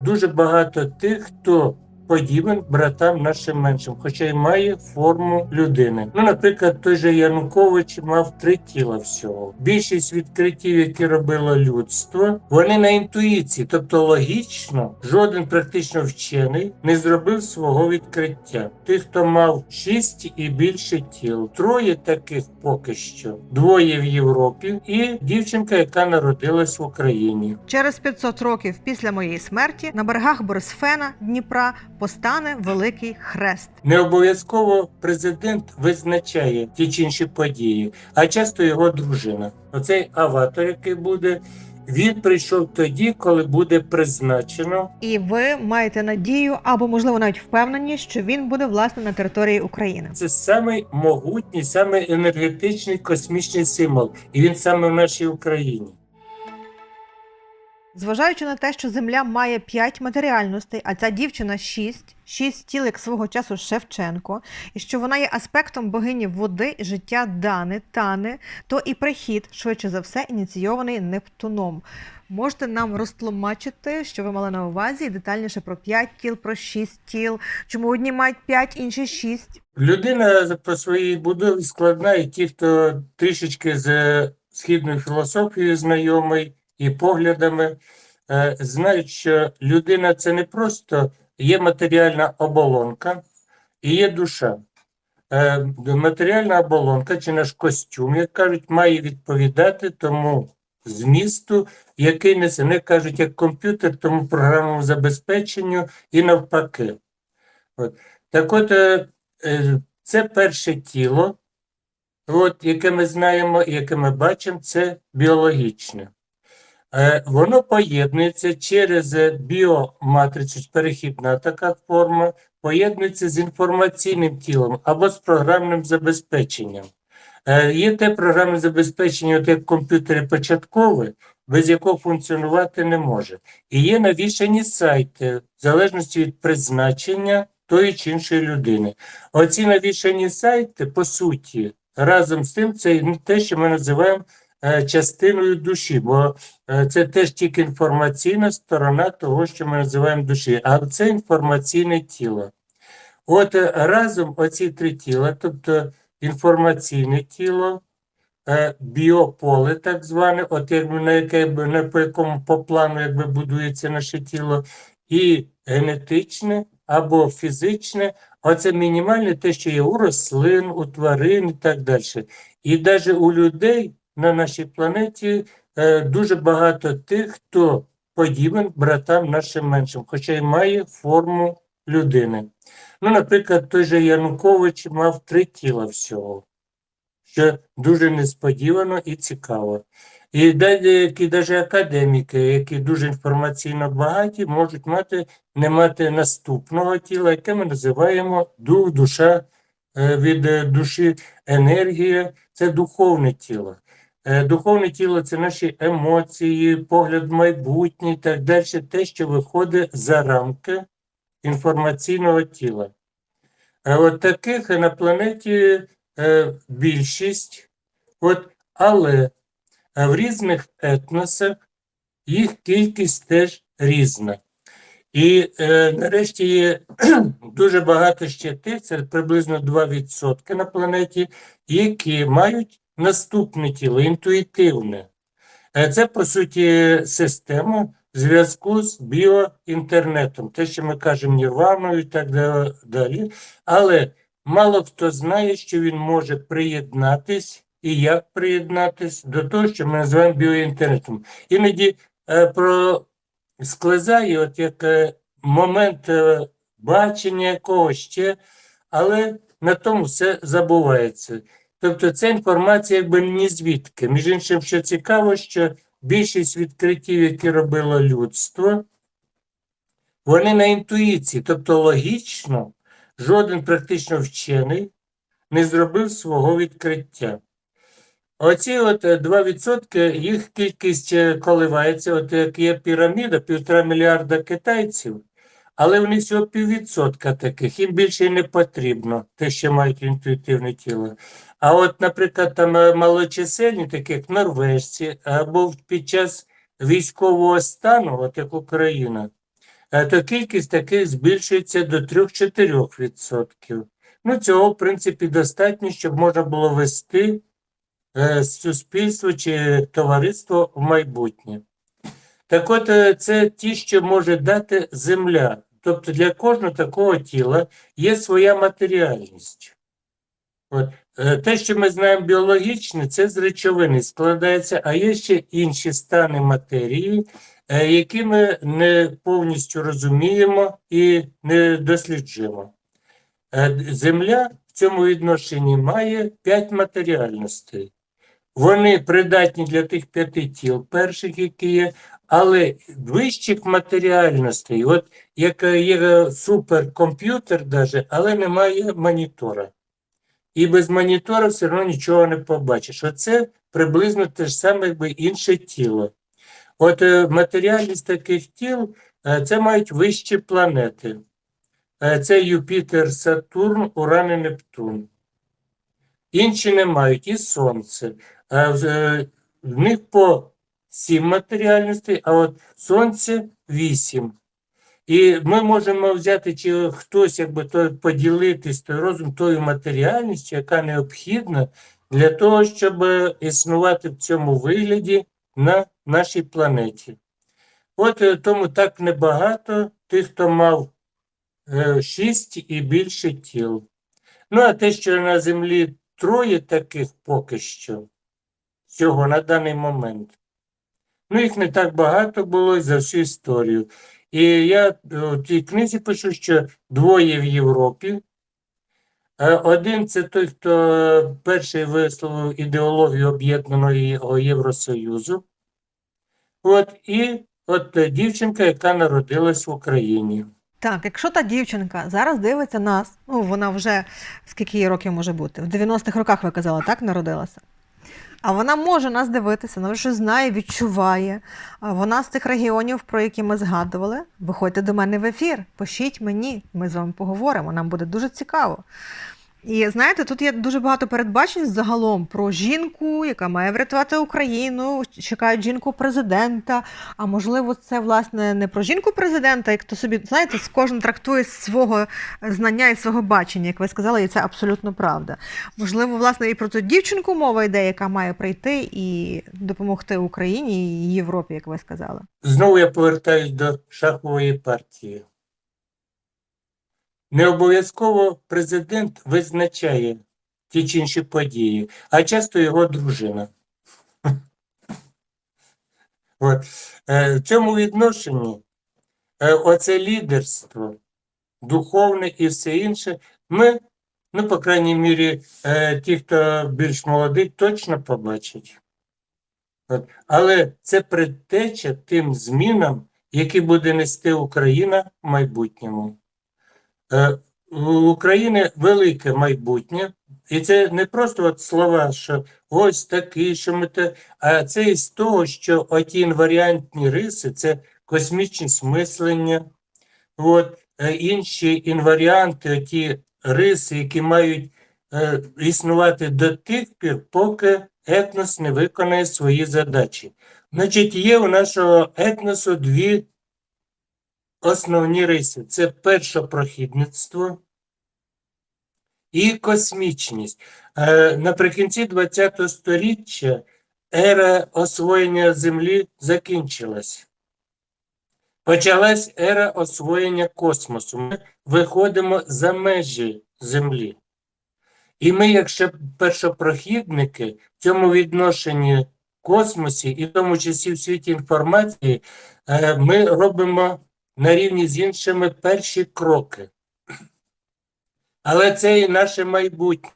дуже багато тих, хто подібен братам нашим меншим, хоча й має форму людини. Ну, наприклад, той же Янукович мав три тіла всього. Більшість відкриттів, які робило людство, вони на інтуїції, тобто логічно, жоден практично вчений не зробив свого відкриття. Тих, хто мав шість і більше тіл, троє таких поки що, двоє в Європі, і дівчинка, яка народилась в Україні. Через 500 років після моєї смерті на берегах Борисфена Дніпра постане великий хрест. Не обов'язково президент визначає ті чи інші події, а часто його дружина. Оцей аватор, який буде, він прийшов тоді, коли буде призначено. І ви маєте надію або, можливо, навіть впевнені, що він буде власне на території України. Це самий могутній, самий енергетичний космічний символ, і він саме в нашій Україні. Зважаючи на те, що Земля має 5 матеріальностей, а ця дівчина 6, 6 тіл, як свого часу Шевченко, і що вона є аспектом богині води, життя Дани, Тани, то і прихід, швидше за все, ініційований Нептуном. Можете нам розтлумачити, що ви мали на увазі, і детальніше про 5 тіл, про 6 тіл, чому одні мають 5, інші 6? Людина по своїй будові складна, і ті, хто трішечки з східною філософією знайомий і поглядами, е, знають, що людина це не просто є матеріальна оболонка і є душа. Е, Матеріальна оболонка чи наш костюм, як кажуть, має відповідати тому змісту, який несе, не кажуть, як комп'ютер, тому програмному забезпеченню і навпаки. От. Так от, е, це перше тіло, от, яке ми знаємо яке ми бачимо, це біологічне. Е, Воно поєднується через е, біоматрицю, перехідна така форма, поєднується з інформаційним тілом або з програмним забезпеченням. Е, Є те програмне забезпечення, от як в комп'ютері початкове, без якого функціонувати не може. І є навішані сайти, в залежності від призначення тої чи іншої людини. Оці навішані сайти, по суті, разом з тим, це те, що ми називаємо частиною душі, бо е, це теж тільки інформаційна сторона того, що ми називаємо душі, а це інформаційне тіло. От е, разом оці три тіла, тобто інформаційне тіло, е, біополе, так зване, от на яке на по якому по плану якби будується наше тіло, і генетичне або фізичне, оце мінімальне те, що є у рослин, у тварин і так далі. І навіть у людей на нашій планеті е, дуже багато тих, хто подібен братам нашим меншим, хоча й має форму людини. Ну, наприклад, той же Янукович мав три тіла всього, що дуже несподівано і цікаво. І деякі навіть академіки, які дуже інформаційно багаті, можуть мати, не мати наступного тіла, яке ми називаємо дух, душа е, від е, душі, енергія це духовне тіло. Е, Духовне тіло це наші емоції, погляд в майбутнє і так далі, те, що виходить за рамки інформаційного тіла. Е, От таких на планеті е, більшість, от, але в різних етносах їх кількість теж різна. І нарешті є дуже багато ще тих, це приблизно 2% на планеті, які мають наступне тіло, інтуїтивне. Е, Це, по суті, система зв'язку з біоінтернетом, те, що ми кажемо нірваною і так далі. Але мало хто знає, що він може приєднатись і як приєднатись до того, що ми називаємо біоінтернетом. Іноді е, про склизає, от як е, момент е, бачення якогось ще, але на тому все забувається. Тобто ця інформація якби ні звідки. Між іншим, що цікаво, що більшість відкриттів, які робило людство, вони на інтуїції, тобто логічно, жоден практично вчений не зробив свого відкриття. Оці от е, 2%, їх кількість е, коливається, от як є піраміда, півтора мільярда китайців, але в них всього піввідсотка таких, їм більше не потрібно, те, що мають інтуїтивне тіло. А от, наприклад, там е, малочисельні, такі як норвежці, або під час військового стану, от як Україна, е, то кількість таких збільшується до 3-4%. Ну, цього, в принципі, достатньо, щоб можна було вести е, суспільство чи товариство в майбутнє. Так от, це ті, що може дати земля. Тобто для кожного такого тіла є своя матеріальність. От. е, Те, що ми знаємо біологічне, це з речовини складається, а є ще інші стани матерії, е, які ми не повністю розуміємо і не досліджуємо. Е, Земля в цьому відношенні має п'ять матеріальностей. Вони придатні для тих п'яти тіл перших, які є, але вищих матеріальностей, от як е, є суперкомп'ютер, даже, але немає монітора. І без монітора все одно нічого не побачиш. Оце приблизно те ж саме, якби інше тіло. От е, матеріальність таких тіл е, це мають вищі планети. Е, Це Юпітер, Сатурн, Уран і Нептун. Інші не мають і Сонце. Е, в- е, них по сім матеріальностей, а от Сонце вісім. І ми можемо взяти, чи хтось якби то поділитись той розум тою матеріальністю, яка необхідна для того, щоб існувати в цьому вигляді на нашій планеті. От е, тому так небагато тих, хто мав шість і більше тіл. Ну, а те, що на землі троє таких поки що, всього на даний момент. Ну, їх не так багато було за всю історію. І я е, в тій книзі пишу, що двоє в Європі. Е, Один це той, хто перший висловив ідеологію Об'єднаного Євросоюзу. От, і от дівчинка, яка народилась в Україні. Так, якщо та дівчинка зараз дивиться нас, ну вона вже скільки їй років може бути? В 90-х роках ви казали, так народилася. А вона може нас дивитися, вона вже знає, відчуває. Вона з тих регіонів, про які ми згадували. Виходьте до мене в ефір, пишіть мені, ми з вами поговоримо, нам буде дуже цікаво. І знаєте, тут є дуже багато передбачень загалом про жінку, яка має врятувати Україну, чекають жінку президента. А можливо, це власне не про жінку президента, як то собі знаєте, кожен трактує свого знання і свого бачення, як ви сказали, і це абсолютно правда. Можливо, власне, і про ту дівчинку мова йде, яка має прийти і допомогти Україні і Європі, як ви сказали. Знову я повертаюсь до шахової партії. Не обов'язково президент визначає ті чи інші події, а часто його дружина. От. Е, В цьому відношенні е, оце лідерство, духовне і все інше, ми, ну, по крайній мірі, е, ті, хто більш молодий, точно побачать. От. Але це предтеча тим змінам, які буде нести Україна в майбутньому. Е, У України велике майбутнє, і це не просто от слова, що ось такий, що ми те, а це із того, що оті інваріантні риси це космічне мислення, от, е, інші інваріанти, оті риси, які мають е, існувати до тих пір, поки етнос не виконає свої задачі. Значить, є у нашого етносу дві основні риси: це першопрохідництво і космічність. Е, Наприкінці ХХ століття ера освоєння Землі закінчилась. Почалась ера освоєння космосу. Ми виходимо за межі Землі. І ми, якщо першопрохідники, в цьому відношенні космосі, і в тому числі в світі інформації, е, ми робимо на рівні з іншими перші кроки. Але це і наше майбутнє.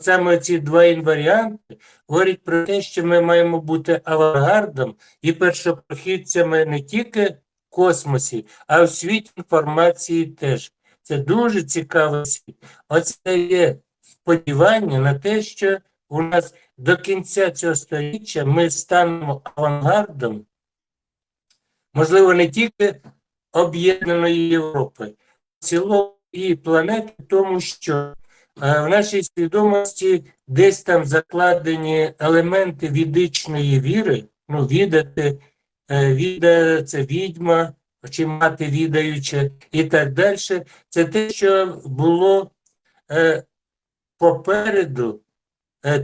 Саме ці два інваріанти говорять про те, що ми маємо бути авангардом і першопрохідцями не тільки в космосі, а в світі інформації теж. Це дуже цікавий світ. Оце є сподівання на те, що у нас до кінця цього століття ми станемо авангардом, можливо, не тільки об'єднаної Європи, цілої планети, тому що е, в нашій свідомості десь там закладені елементи відичної віри, ну, відати, е, віда це відьма, чи мати відаюча і так далі. Це те, що було е, попереду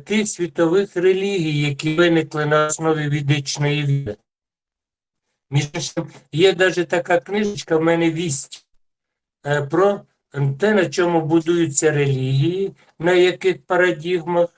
тих світових релігій, які виникли на основі відичної віри. Між є навіть така книжечка в мене вість е, про те, на чому будуються релігії, на яких парадігмах,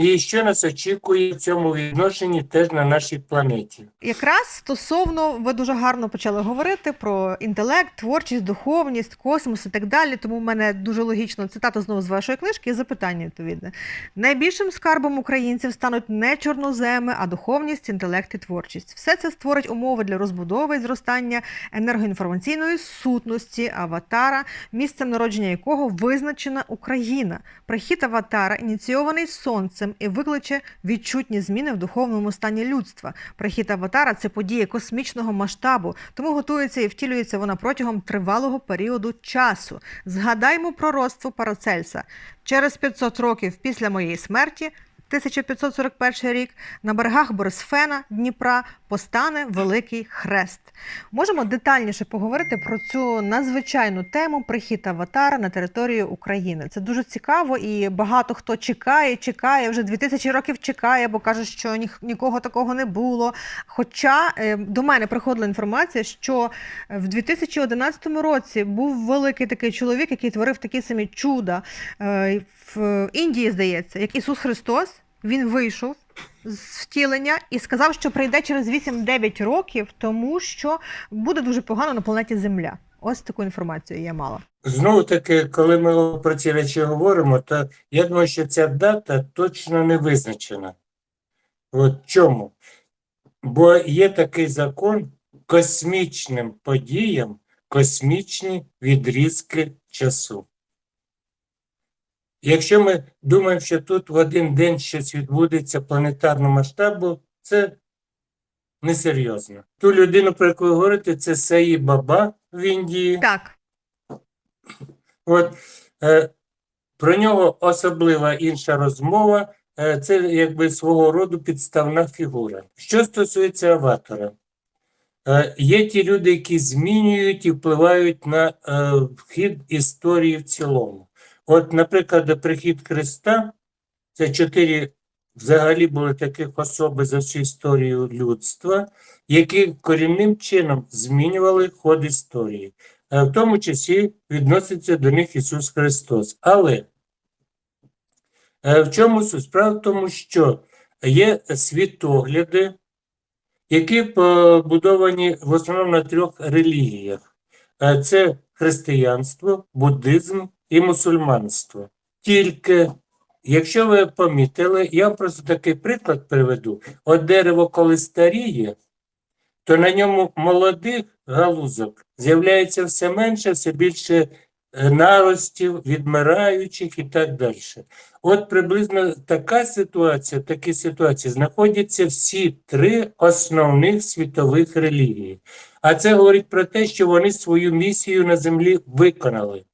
і що нас очікує в цьому відношенні теж на нашій планеті. Якраз стосовно ви дуже гарно почали говорити про інтелект, творчість, духовність, космос і так далі. Тому в мене дуже логічно цитата знову з вашої книжки і запитання відповідне. Найбільшим скарбом українців стануть не чорноземи, а духовність, інтелект і творчість. Все це створить умови для розбудови і зростання енергоінформаційної сутності аватара, місцем народження якого визначена Україна. Прихід аватара ініційований сонцем і викличе відчутні зміни в духовному стані людства. Прихід аватара це подія космічного масштабу, тому готується і втілюється вона протягом тривалого періоду часу. Згадаймо пророцтво Парацельса. Через 500 років після моєї смерті. 1541 рік на берегах Борисфена Дніпра постане великий хрест. Можемо детальніше поговорити про цю надзвичайну тему прихід аватара на територію України. Це дуже цікаво, і багато хто чекає, чекає вже 2000 років чекає, бо каже, що ні, нікого такого не було. Хоча е, до мене приходила інформація, що в 2011 році був великий такий чоловік, який творив такі самі чуда е, в Індії, здається, як Ісус Христос. Він вийшов з втілення і сказав, що прийде через 8-9 років, тому що буде дуже погано на планеті Земля. Ось таку інформацію я мала. Знову таки, коли ми про ці речі говоримо, то я думаю, що ця дата точно не визначена. От чому? Бо є такий закон космічним подіям, космічні відрізки часу. Якщо ми думаємо, що тут в один день щось відбудеться планетарного масштабу, це несерйозно. Ту людину, про яку ви говорите, це Саї Баба в Індії. Так, От е, про нього особлива інша розмова. Е, це якби свого роду підставна фігура. Що стосується аватара, е, є ті люди, які змінюють і впливають на е, хід історії в цілому. От, наприклад, прихід Христа це чотири взагалі були таких особи за всю історію людства, які корінним чином змінювали ход історії. Е, в тому числі відноситься до них Ісус Христос. Але е, в чому суть? Справа в тому, що є світогляди, які побудовані в основному на трьох релігіях: Е, це християнство, буддизм і мусульманство. Тільки, якщо ви помітили, я вам просто такий приклад приведу: от дерево, коли старіє, то на ньому молодих галузок з'являється все менше, все більше е, наростів, відмираючих і так далі. От приблизно така ситуація, такі ситуації знаходяться всі три основних світових релігії. А це говорить про те, що вони свою місію на землі виконали.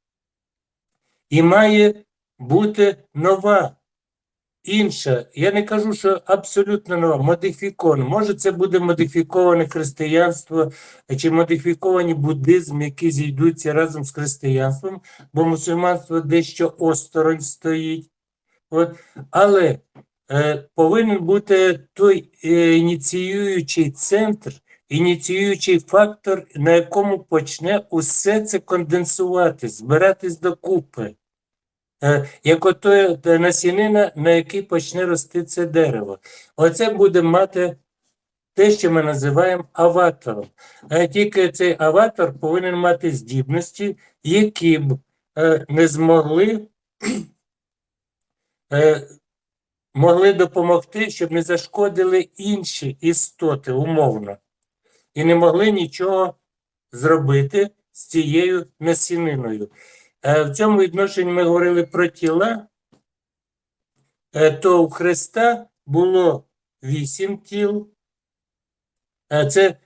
І має бути нова інша. Я не кажу, що абсолютно нова, модифікована. Може, це буде модифіковане християнство чи модифікований буддизм, які зійдуться разом з християнством, бо мусульманство дещо осторонь стоїть. От. Але е, повинен бути той е, ініціюючий центр, ініціюючий фактор, на якому почне усе це конденсувати, збиратись докупи. Е, як ото е, насінина, на якій почне рости це дерево. Оце буде мати те, що ми називаємо аватором. Тільки цей аватор повинен мати здібності, які б е, не змогли е, могли допомогти, щоб не зашкодили інші істоти умовно, і не могли нічого зробити з цією насіниною. Е, В цьому відношенні ми говорили про тіла, Е, то у Христа було вісім тіл. Е, Це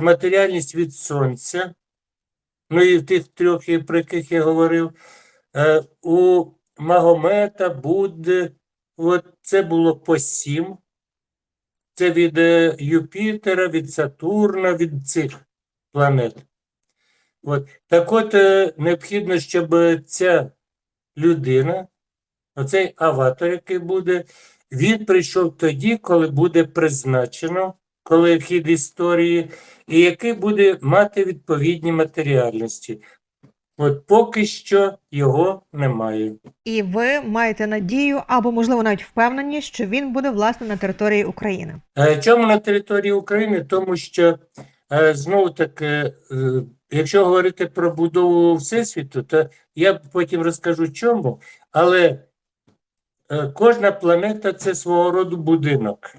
матеріальність від сонця. Ну і в тих трьох, про яких я говорив. У Магомета, Будди, от це було по сім. Це від е, Юпітера, від Сатурна, від цих планет. От. Так от е, необхідно, щоб ця людина, оцей аватар, який буде, він прийшов тоді, коли буде призначено, коли вхід історії, і який буде мати відповідні матеріальності. От поки що його немає. І ви маєте надію або, можливо, навіть впевнені, що він буде власне на території України. Е, Чому на території України? Тому що е, знову таки, е, якщо говорити про будову Всесвіту, то я потім розкажу чому, але кожна планета це свого роду будинок.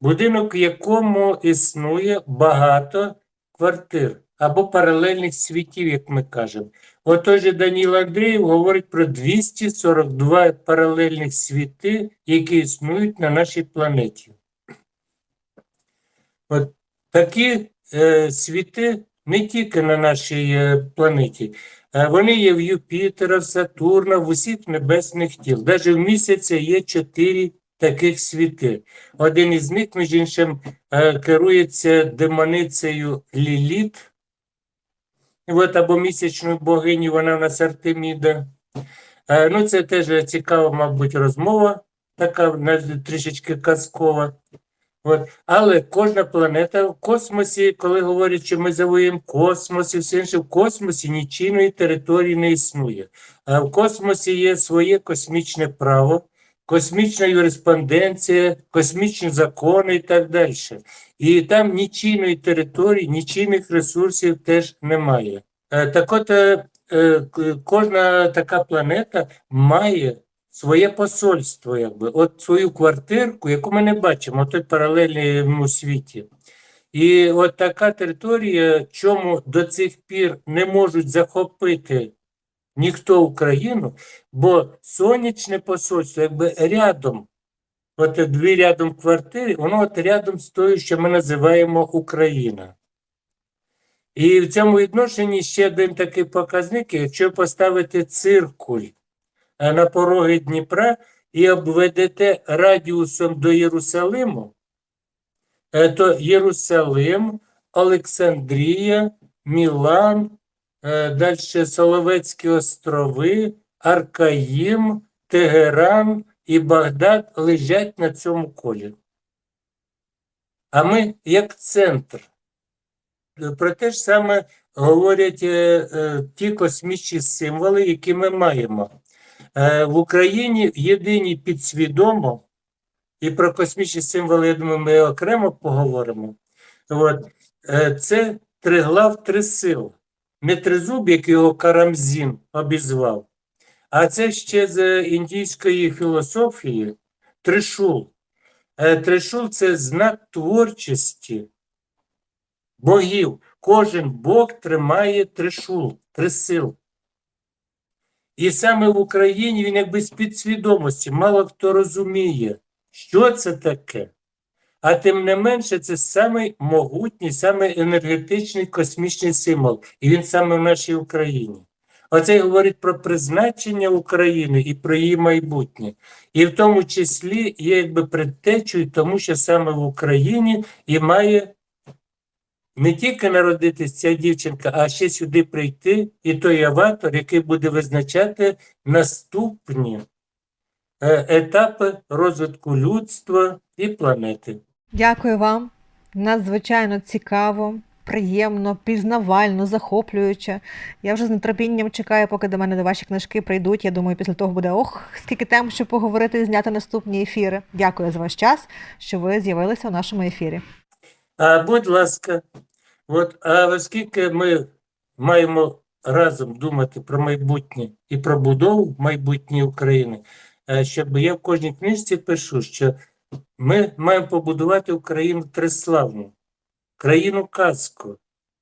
Будинок, в якому існує багато квартир або паралельних світів, як ми кажемо. Отож, Даніл Андрієв говорить про 242 паралельних світи, які існують на нашій планеті. От такі е, світи не тільки на нашій е, планеті, е, вони є в Юпітера, в Сатурна, в усіх небесних тіл. Навіть в місяці є чотири таких світи. Один із них, між іншим, е, керується демоницею Ліліт, от, або місячною богиню, вона в нас Артеміда. Е, ну, це теж цікава, мабуть, розмова, така трішечки казкова. От. Але кожна планета в космосі, коли говорять, що ми завоюємо космос і все інше, в космосі нічийної території не існує. А в космосі є своє космічне право, космічна юриспонденція, космічні закони і так далі. І там нічийної території, нічийних ресурсів теж немає. Е, Так от е, е, кожна така планета має своє посольство, якби, от свою квартирку, яку ми не бачимо, в той паралельному світі. І от така територія, чому до цих пір не можуть захопити ніхто Україну, бо сонячне посольство, якби рядом, от дві рядом квартири, воно от рядом з тою, що ми називаємо Україна. І в цьому відношенні ще один такий показник, якщо поставити циркуль е, на пороги Дніпра і обведете радіусом до Єрусалиму, е, то Єрусалим, Олександрія, Мілан, далі Соловецькі острови, Аркаїм, Тегеран і Багдад лежать на цьому колі. А ми як центр. Е, Про те ж саме говорять е, е, ті космічні символи, які ми маємо. Е, в Україні єдині підсвідомо, і про космічні символи, я думаю, ми окремо поговоримо. От, е, це триглав трисил. Не тризуб, як його Карамзін обізвав, а це ще з індійської філософії тришул. Е, Тришул це знак творчості богів. Кожен Бог тримає тришул, трисил. І саме в Україні він якби з підсвідомості, мало хто розуміє, що це таке. А тим не менше, це самий могутній, самий енергетичний космічний символ. І він саме в нашій Україні. Оце говорить про призначення України і про її майбутнє. І в тому числі є якби предтечою, тому що саме в Україні і має не тільки народитись ця дівчинка, а ще сюди прийти і той аватар, який буде визначати наступні е, етапи розвитку людства і планети. Дякую вам. Надзвичайно цікаво, приємно, пізнавально, захоплююче. Я вже з нетерпінням чекаю, поки до мене до ваші книжки прийдуть. Я думаю, після того буде ох, скільки тем, щоб поговорити і зняти наступні ефіри. Дякую за ваш час, що ви з'явилися у нашому ефірі. А будь ласка, от, а оскільки ми маємо разом думати про майбутнє і про будову майбутньої України, е, щоб я в кожній книжці пишу, що ми маємо побудувати Україну триславну, країну казку,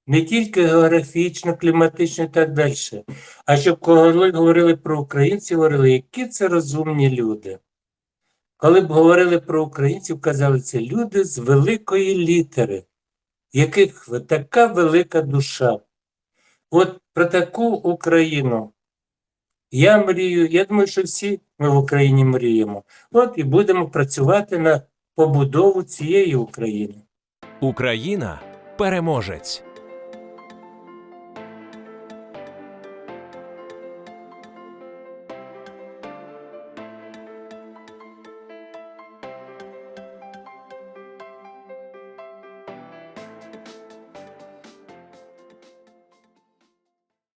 не тільки географічно, кліматично і так далі. А щоб коли говорили про українців, говорили, які це розумні люди. Коли б говорили про українців, казали, це люди з великої літери, яких така велика душа. От про таку Україну я мрію, я думаю, що всі ми в Україні мріємо. От і будемо працювати на побудову цієї України. Україна переможець.